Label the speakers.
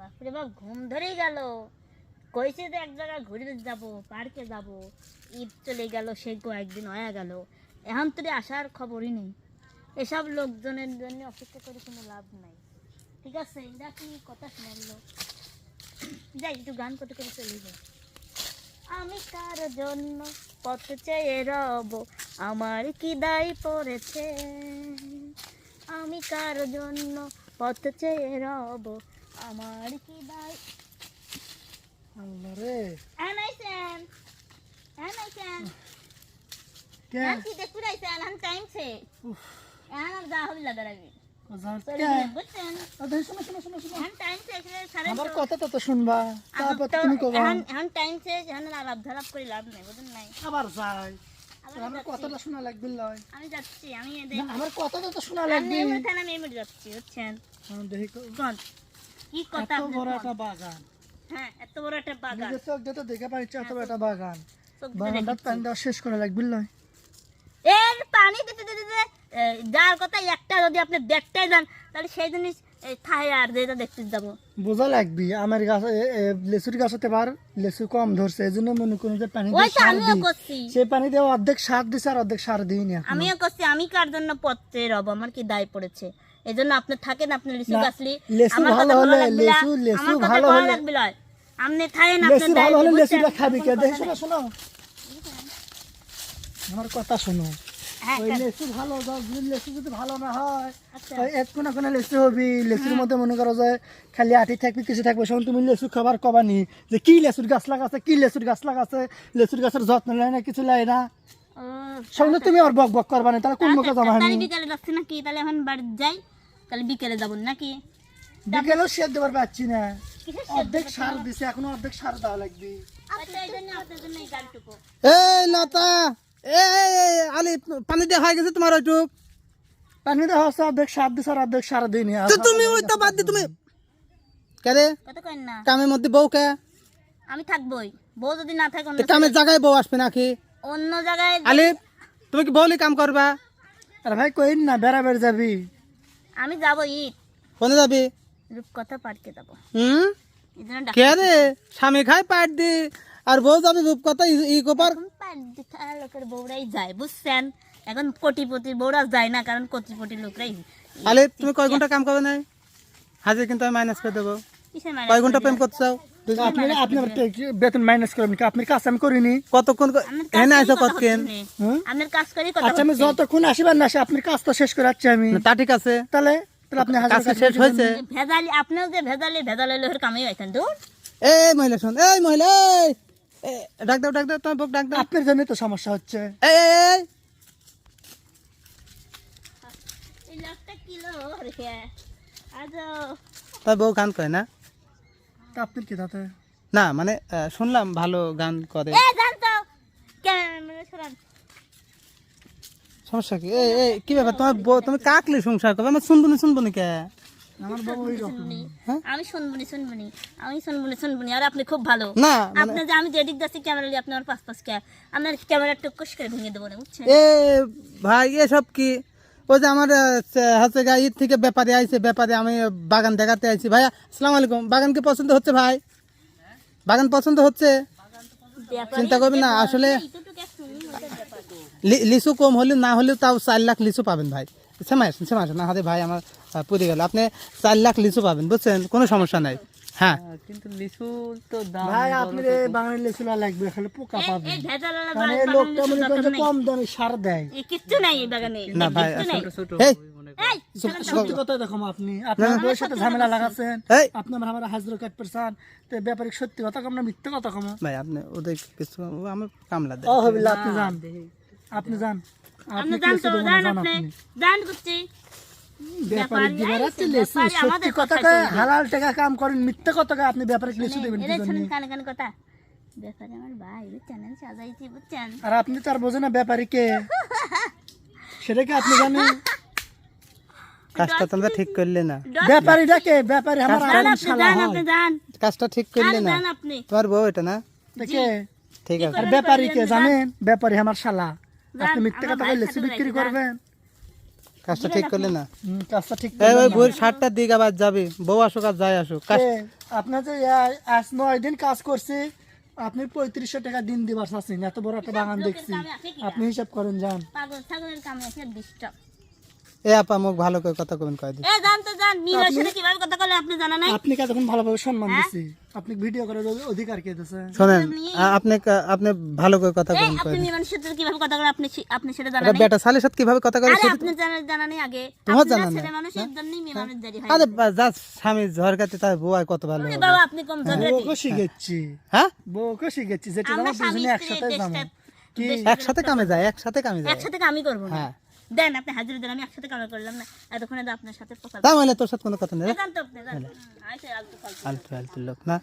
Speaker 1: বাপরে বাপ, ঘুম ধরেই গেল। কইছে তো এক জায়গায় ঘুরে যাব পার্কে যাব। ঈদ চলে গেল, সে কয়েকদিন হয়ে গেল। এখন তো রে আসার খবরই নেই। এসব লোকজনের জন্য অপেক্ষা করে কোনো লাভ নাই। ঠিক আছে এটা কি কথা শোনালো? যাই, একটু গান করতে করে চলে যাই। আমি কার জন্য পথ চেয়ে রব? আমার কি দায় পড়েছে? আমি কার জন্য পথ চেয়ে রব? আমার কি দায়
Speaker 2: আল্লাহ রে
Speaker 1: আনাইছেন আনাইছেন
Speaker 2: কে?
Speaker 1: আর কি? দেখু রাইছেন আন টাইম সে আন যা এখানে সাড়ে
Speaker 2: আমার কথা তো তো শুনবা। তারপর তুমি কবা।
Speaker 1: এখন এখন টাইম সে এখন করে লাভ নাই বুঝুন নাই?
Speaker 2: আবার যাই। আমার কথাটা শোনা লাগবে লয়
Speaker 1: আমি যাচ্ছি আমি
Speaker 2: আমার কথাটা তো শোনা লাগবে।
Speaker 1: না, আমি যাচ্ছি বুঝছেন?
Speaker 2: হ্যাঁ, দেখি।
Speaker 1: কি কথা
Speaker 2: এত বড় একটা বাগান।
Speaker 1: হ্যাঁ এত বড় একটা বাগান।
Speaker 2: নিজের চোখ দিয়ে তো দেখে পাইছি এত বড় একটা বাগান। বাগানটা পানি দেওয়া শেষ করে লাগবে লয়
Speaker 1: এর পানি দিতে দিতে দিতে যার কথা একটা যদি আপনি দেখতে যান তাহলে সেই জিনিস এই আর যেটা দেখতে যাব।
Speaker 2: বোঝা লাগবি আমার গাছ কম ধরছে মনে যে পানি
Speaker 1: ওই তো আমিও করছি।
Speaker 2: সেই পানি দিয়ে অর্ধেক সার দিছে আর অর্ধেক সার দিইনি
Speaker 1: আমিও করছি আমি কার জন্য পত্রে রব আমার কি দায় পড়েছে? এই জন্য আপনি থাকেন আপনি লিচু গাছলি। আমার
Speaker 2: ভালো
Speaker 1: কথা ভালো লাগবে আমার কথা লাগবে আপনি থাকেন আপনি
Speaker 2: ভালো হলে? খাবি কে? দেখে শোনো শোনো। আমার কথা শোনো।
Speaker 1: হ্যাঁ,
Speaker 2: ওই লেচু ভালো লেচু যদি ভালো না হয়
Speaker 1: আচ্ছা।
Speaker 2: এক কোনা কোনা লেচু হবি। লেচুর মধ্যে মনে করো যে খালি আটি থাকবি কিছু থাকবে। শোন তুমি লেচু খাবার কবানি যে কি লেচুর গাছ লাগাছে কি লেচুর গাছ লাগাছে? লেচুর গাছের যত্ন নেয় না কিছু লাই না?
Speaker 1: ও,
Speaker 2: সঙ্গে তুমি আর বক বক করবা না তাহলে কোন মুখে জমা হয়নি
Speaker 1: বিকালে যাচ্ছি নাকি? তাহলে এখন বাড়ি যাই তাহলে বিকেলে যাব নাকি?
Speaker 2: বিকেলেও শেষ দেবার পাচ্ছি না। অর্ধেক সার দিছে এখনও অর্ধেক সার দেওয়া লাগবে।
Speaker 1: আচ্ছা, এই
Speaker 3: লতা এই আলি পানি দিয়ে হয়ে গেছে তোমার ওইটুক।
Speaker 2: পানি দেওয়া হচ্ছে অর্ধেক সার দিছে আর অর্ধেক সার দিইনি আর
Speaker 3: তো তুমি ওই তো বাদ দি তুমি। কে রে?
Speaker 1: কত কেন না?
Speaker 3: কামের মধ্যে বউ কে
Speaker 1: আমি থাকবোই। বউ যদি না থাকে
Speaker 3: কামের জায়গায় বউ আসবে নাকি?
Speaker 1: অন্য জায়গায়
Speaker 3: আলি তুমি কি বলি কাম করবা?
Speaker 2: আর ভাই কইন না বেড়া বেড় যাবি।
Speaker 1: আমি যাব ঈদ।
Speaker 3: কোনে যাবি?
Speaker 1: রূপকথা পার্কে যাব।
Speaker 3: হুম? কে রে? স্বামী খায় পাট দি। আর বউ যাবি রূপকথা ই- ই কোপার?
Speaker 1: এখন পার্ক লোকের বউরাই যায় বুঝছেন? এখন কোটিপতি বউরা যায় না কারণ কোটিপতি লোকরাই
Speaker 3: আলি তুমি কয় ঘণ্টা কাম করবে নাই? হাজির কিন্তু আমি মাইনাস করে দেবো।
Speaker 1: মানে
Speaker 3: কয় ঘণ্টা প্রেম করতে চাও?
Speaker 2: আপনি আপনি বেতন মাইনাস করবেন আপনার কাজ আমি করিনি।
Speaker 3: কতক্ষণ এনে আইসো কতক্ষণ?
Speaker 1: আপনার কাজ করি
Speaker 2: আচ্ছা আমি যতক্ষণ আসিবার না আপনার কাজ তো শেষ করে যাচ্ছি আমি।
Speaker 3: তা ঠিক আছে।
Speaker 2: তাহলে তাহলে আপনি হাজার
Speaker 3: কাজ শেষ হয়েছে।
Speaker 1: ভেজালি আপনিও যে ভেজালি ভেজালি লোকের কামাই হয়েছেন দূর।
Speaker 3: এই মহিলা শোন এই মহিলা এই এই, ডাক দাও ডাক দাও তোমার বউকে ডাক দাও।
Speaker 2: আপনার জন্য তো সমস্যা হচ্ছে।
Speaker 3: এই এই, এই
Speaker 1: এই। লোকটা কিলো রেখে আজ
Speaker 3: তোর বউ গান করে না?
Speaker 2: তা আপনার কি তাতে
Speaker 3: না মানে আহ, শুনলাম ভালো গান করে।
Speaker 1: এ ক্যামেরা সরান
Speaker 3: সমস্যা কি? এই এই কি ব্যাপার? তোমার বউ তুমি কাকলি সংসার করবে? আমি শুনব না শুনব না কে?
Speaker 2: আমার বাবা ওই রকম।
Speaker 1: শুনবনি
Speaker 3: হ্যাঁ?
Speaker 1: আমি শুনবনি শুনবনি আমি শুনবনি শুনবনি আর আপনি খুব ভালো।
Speaker 3: না মানে
Speaker 1: আপনি যে আমি যেদিক যাচ্ছি ক্যামেরা নিয়ে আপনি আমার পাশ পাশ কে? আপনার ক্যামেরা টুকুস করে ভেঙে দেবো না বুঝছেন?
Speaker 3: এ ভাই এসব কি? ওই যে আমার হচ্ছে ঈদ থেকে ব্যাপারে আইছে, ব্যাপারে আমি বাগান দেখাতে আইছি। ভাই আসসালামু আলাইকুম। বাগান কি পছন্দ হচ্ছে ভাই? বাগান পছন্দ হচ্ছে? চিন্তা করবেন না, আসলে লিচু কম হলেও না হলেও তাও চার লাখ লিচু পাবেন ভাই। সেমাই আসেন সেমাই আসেন। না, হাতে ভাই, আমার পুড়ে গেল। আপনি চার লাখ লিচু পাবেন, বুঝছেন? কোনো সমস্যা নাই। হ্যাঁ।
Speaker 2: ভাই আপনি বাঙালি লেচুলা লাগবে খালি পোকা পাবে
Speaker 1: এই ভেজালালা
Speaker 2: মানে লোকটা মনে করেন যে কম দামে সার দেয়।
Speaker 1: এই কিচ্ছু নাই এই বাগানে।
Speaker 3: না ভাই। এই।
Speaker 1: এই,
Speaker 2: সত্যি কথা দেখো আপনি আপনি বউয়ের সাথে ঝামেলা লাগাচ্ছেন। আপনি আমার আমার হাজির কাট পেরেছেন তো ব্যাপারিক সত্যি কথা কম না মিথ্যে কথা কম।
Speaker 3: ভাই আপনি ওদের কিছু কামলা দেয়।
Speaker 2: ও হবিল্লা আপনি যান। আপনি যান
Speaker 1: তো করছি।
Speaker 2: ব্যাপারী
Speaker 1: ব্যাপারী
Speaker 2: দিবার
Speaker 1: আইছে,
Speaker 2: আছে লেচু
Speaker 1: ব্যাপারী
Speaker 2: সত্যি কথা কয় হালাল টাকা কাম করেন মিথ্যে কথা কয় আপনি ব্যাপারে লেচু দেবেন কি জন্য?
Speaker 1: কানে কানে কথা। ব্যাপারে আমার ভাই বুঝছেন সাজাইছি বুঝছেন।
Speaker 2: আর আপনি তার বোঝেন না ব্যাপারী সেটা কি আপনি জানেন?
Speaker 3: কাজটা তোমরা ঠিক করলে না।
Speaker 2: ব্যাপারীটা কে? ব্যাপারী আমার
Speaker 1: জান আপনি জান আপনি জান
Speaker 3: কাজটা ঠিক করলে না। তোমার বউ এটা না?
Speaker 2: দেখে
Speaker 3: ঠিক আছে।
Speaker 2: আর ব্যাপারী কে জানেন? ব্যাপারী আমার শালা। আপনি মিথ্যে কথা কইলে বিক্রি করবেন।
Speaker 3: কাজটা ঠিক করলে না?
Speaker 2: কাজটা ঠিক
Speaker 3: এই ওই ভোর সাতটার দিকে আবার যাবি। বউ আসুক আর যাই আসুক।
Speaker 2: আপনার যে আজ নয় দিন কাজ করছি আপনি পঁয়ত্রিশশো টাকা দিন দিবার চাচ্ছেন। এত বড় একটা বাগান দেখছি। আপনি হিসাব করেন যান।
Speaker 1: পাগল ছাগলের কামে আছে ডিস্টার্ব
Speaker 3: এ আপা মুখ ভালো করে কথা কবেন কয়দিন
Speaker 1: এ জান তো জান নীলের সাথে কীভাবে কথা বলে আপনি জানা নাই?
Speaker 2: আপনি কতক্ষণ ভালোভাবে সম্মান
Speaker 1: হ্যাঁ?
Speaker 2: দিচ্ছি আপনি ভিডিও করার অধিকার কে
Speaker 3: শোনেন আপনি আপনি ভালো করে কথা কবেন
Speaker 1: আপনি
Speaker 3: কয়দিন
Speaker 1: সাথে কীভাবে কথা বলে আপনি আপনি সেটা জানা নাই?
Speaker 3: বেটা সালের সাথে কীভাবে কথা করে
Speaker 1: আরে
Speaker 3: সেটা
Speaker 1: আপনি জানা জানা নেই আগে।
Speaker 3: তোমার জানা নেই?
Speaker 1: ছেলে মানুষ এর জন্যই জারি হয়?
Speaker 3: আরে বা- যা স্বামী ঝরকাতে তার বউ আর কত ভালো
Speaker 1: বাবা আপনি কম
Speaker 2: শিখেছি
Speaker 3: হ্যাঁ?
Speaker 2: যেটা
Speaker 1: আমরা
Speaker 2: দুজনে একসাথে যাব কি?
Speaker 3: একসাথে কামে যায় একসাথে কামে যায়।
Speaker 1: একসাথে আমি করব
Speaker 3: হ্যাঁ।
Speaker 1: দেন আপনি হাজির দেন আমি একসাথে কামে করলাম না। এতক্ষণে তো আপনার সাথে কথা
Speaker 3: তা মানে তোর সাথে কোনো কথা নেই
Speaker 1: আলতু ফালতু।
Speaker 3: আলতু আলতু লোক না।